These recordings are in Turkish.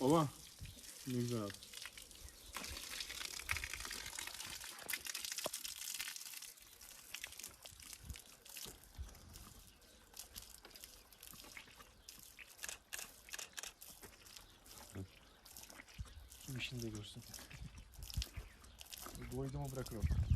Ola. Ne güzel. Şimdi de görsün. Doydum bırakırım.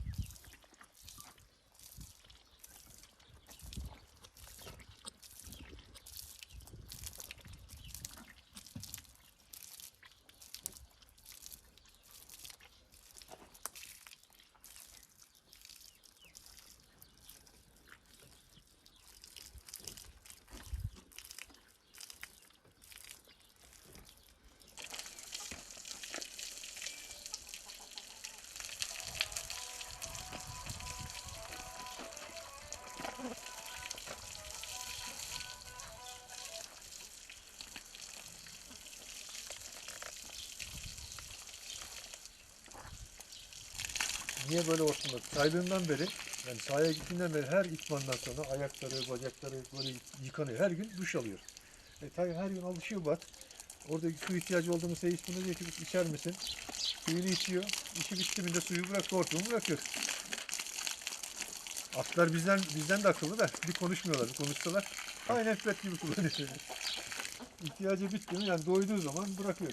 Niye böyle bak. Saydığından beri yani sahaya gittiğinden beri her itmandan sonra ayakları, bacakları böyle yıkanıyor. Her gün duş alıyor. E, tabii her gün alışıyor Bat. Orada su ihtiyacı olduğunu Seyis bunu diyor ki içer misin? Suyunu içiyor. İşi bitti mi de suyu bırak, hortumu bırakıyor. Atlar bizden bizden de akıllı da bir konuşmuyorlar. Bir konuşsalar aynen pet gibi kullanıyor. İhtiyacı bitti mi yani doyduğu zaman bırakıyor.